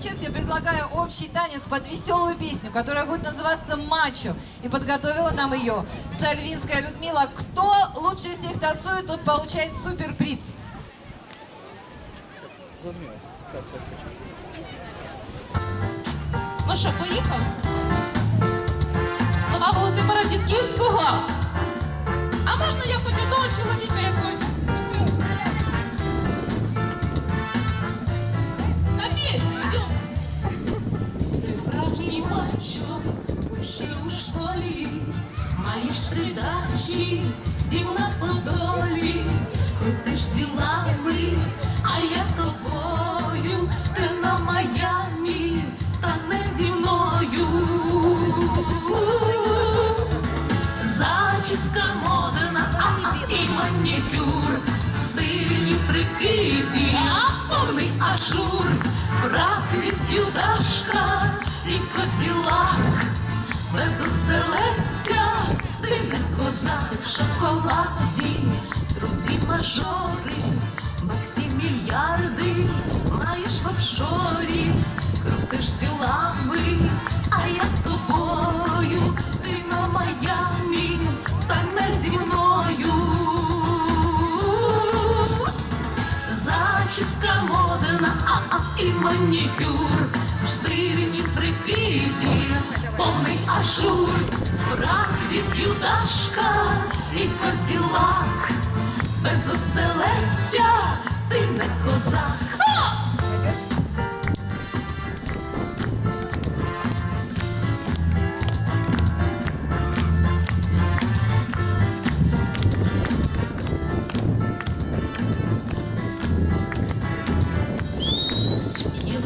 сейчас я предлагаю общий танец под веселую песню, которая будет называться «Мачо». И подготовила нам ее Сальвинская Людмила. Кто лучше всех танцует, тот получает суперприз. Ну що, поїхав? Слова Володимира Дідківського. Маєш три дачі, дім на подолі, крутиш ділами, а я тобою, ти на Майамі, та не зі мною. Зачіска модна, ага, і манікюр, стильні прикиді, а повний ажур, фрак від юдашка і коділак, без оселедця, ти не козак в шоколаді, друзі мажори, мільярди, маєш в офшорі, крутиш ділами, а я тобою, ти на Майамі, та не зі мною. Зачіска модна, а, а і манікюр, стильні прикиді, повний ажур, фрак від юдашка і коділак, без оселедця ти не козак.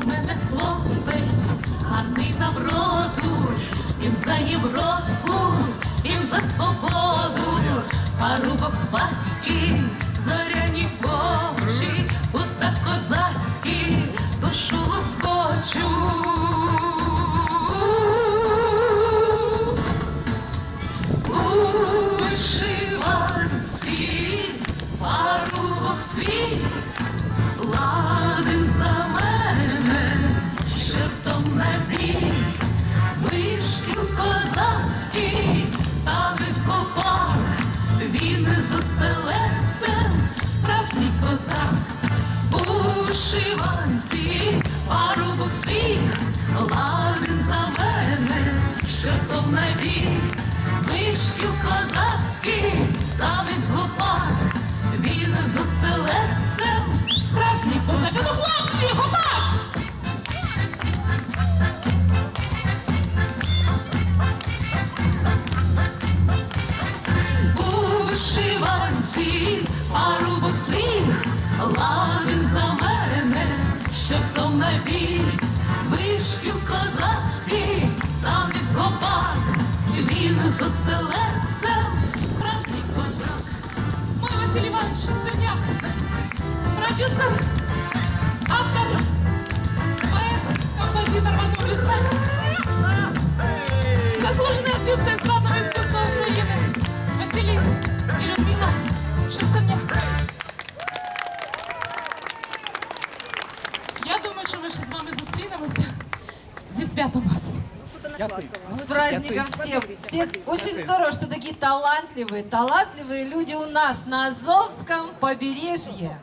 Мене хлопець, гарний на вроду, він за Європу, він за свободу, парубок пацький, зоряні очі, уста козацькі, душу лоскочуть. У вишиванці парубок свій вишиванці, парубок свій, ладен на бій, вишкіл козацький, танець гопак, він з оселедцем, справжній козак. Мой Василь Іванович Шестерняк, продюсер, автор, поэт, композитор в одном лице, Я що ми ще з вами зустрінемося зі святом вас. С праздником всех! Всех очень здорово, что такие талантливые, талантливые люди у нас на Азовском побережье.